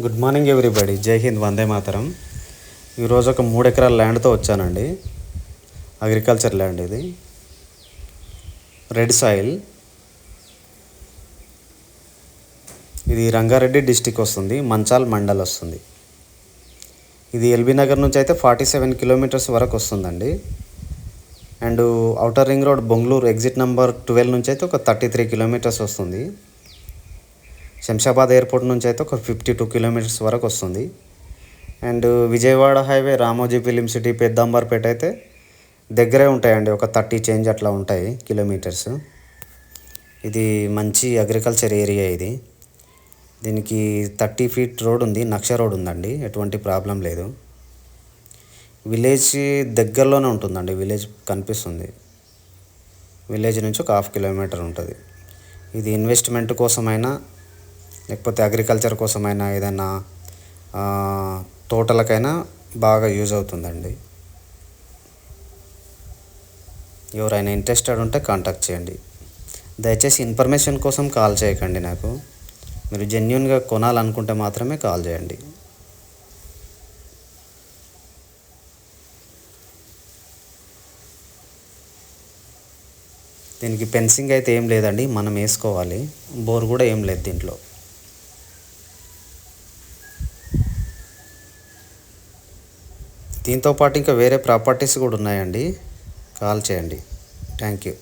Good morning everybody జై హింద్ వందే మాతరం ఈరోజు ఒక మూడు ఎకరాల ల్యాండ్తో వచ్చానండి. అగ్రికల్చర్ ల్యాండ్ ఇది. రెడ్ సాయిల్ ఇది రంగారెడ్డి డిస్టిక్ వస్తుంది. మంచాల్ మండల్ వస్తుంది. ఇది ఎల్బీ నగర్ నుంచి అయితే ఫార్టీ సెవెన్ కిలోమీటర్స్ వరకు వస్తుందండి. And outer ring road Bongulur exit number twelve నుంచి అయితే ఒక థర్టీ త్రీ కిలోమీటర్స్ వస్తుంది. శంషాబాద్ ఎయిర్పోర్ట్ నుంచి అయితే ఒక ఫిఫ్టీ టూ కిలోమీటర్స్ వరకు వస్తుంది. And Vijayawada highway Ramoji film city Peddamberpet అయితే దగ్గరే ఉంటాయండి. ఒక థర్టీ చేంజ్ అట్లా ఉంటాయి కిలోమీటర్స్ ఇది మంచి అగ్రికల్చర్ ఏరియా ఇది. దీనికి థర్టీ ఫీట్ రోడ్ ఉంది. నక్ష రోడ్ ఉందండి. ఎటువంటి ప్రాబ్లం లేదు. విలేజ్ దగ్గరలోనే ఉంటుందండి. విలేజ్ కనిపిస్తుంది. విలేజ్ నుంచి ఒక హాఫ్ కిలోమీటర్ ఉంటుంది. ఇది ఇన్వెస్ట్మెంట్ కోసమైనా లేకపోతే అగ్రికల్చర్ కోసమైనా ఏదైనా తోటలకైనా బాగా యూజ్ అవుతుందండి. ఎవరైనా ఇంట్రెస్టెడ్ ఉంటే కాంటాక్ట్ చేయండి. దయచేసి ఇన్ఫర్మేషన్ కోసం కాల్ చేయకండి నాకు. మీరు జెన్యున్గా కొనాలనుకుంటే మాత్రమే కాల్ చేయండి. దీనికి పెన్సింగ్ అయితే ఏం లేదండి మనం వేసుకోవాలి. బోర్ కూడా ఏం లేదు దీంట్లో. దీంతో పాటు ఇంకా వేరే ప్రాపర్టీస్ కూడా ఉన్నాయండి. కాల్ చేయండి. Thank you